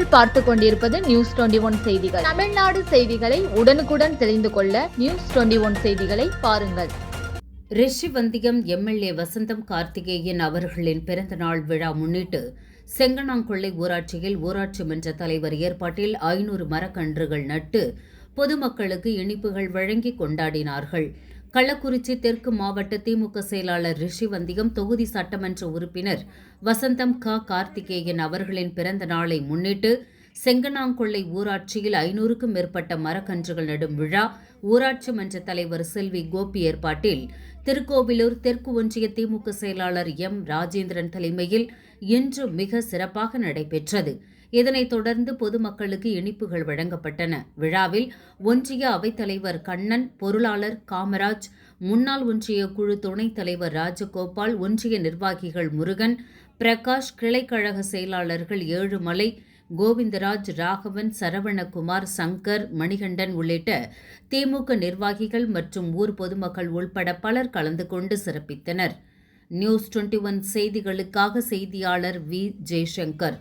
நீங்கள் பார்த்து கொண்டிருப்பது நியூஸ் டுவெண்டி ஒன் செய்திகள். தமிழ்நாடு செய்திகளை உடனுக்குடன் தெரிந்து கொள்ள நியூஸ் டுவெண்டி ஒன் செய்திகளை பாருங்கள். ரிஷிவந்தியம் எம்எல்ஏ வசந்தம் கார்த்திகேயன் அவர்களின் பிறந்தநாள் விழா முன்னிட்டு செங்கனாங்கொள்ளை ஊராட்சியில் ஊராட்சி மன்ற தலைவர் ஏற்பாட்டில் ஐநூறு மரக்கன்றுகள் நட்டு பொதுமக்களுக்கு இனிப்புகள் வழங்கி கொண்டாடினார்கள். கள்ளக்குறிச்சி தெற்கு மாவட்ட திமுக செயலாளர் ரிஷிவந்தியம் தொகுதி சட்டமன்ற உறுப்பினர் வசந்தம் க. கார்த்திகேயன் அவர்களின் பிறந்த நாளை முன்னிட்டு செங்கனாங்கொள்ளை ஊராட்சியில் ஐநூறுக்கும் மேற்பட்ட மரக்கன்றுகள் நடும் விழா ஊராட்சி மன்ற தலைவர் செல்வி கோபி ஏற்பாட்டில் திருக்கோவிலூர் தெற்கு ஒன்றிய திமுக செயலாளர் எம். ராஜேந்திரன் தலைமையில் இன்று மிக சிறப்பாக நடைபெற்றது. இதனைத் தொடர்ந்து பொதுமக்களுக்கு இனிப்புகள் வழங்கப்பட்டன. விழாவில் ஒன்றிய அவைத்தலைவர் கண்ணன் பொருளாளர் காமராஜ் முன்னாள் ஒன்றிய குழு துணைத் தலைவர் ராஜகோபால் ஒன்றிய நிர்வாகிகள் முருகன் பிரகாஷ் கிளைக்கழக செயலாளர்கள் ஏழுமலை கோவிந்தராஜ் ராகவன் சரவணகுமார் சங்கர் மணிகண்டன் உள்ளிட்ட திமுக நிர்வாகிகள் மற்றும் ஊர் பொதுமக்கள் உள்பட பலர் கலந்து கொண்டு சிறப்பித்தனர். நியூஸ் டுவெண்டி ஒன் செய்திகளுக்காக செய்தியாளர் வி. ஜெய்சங்கர்.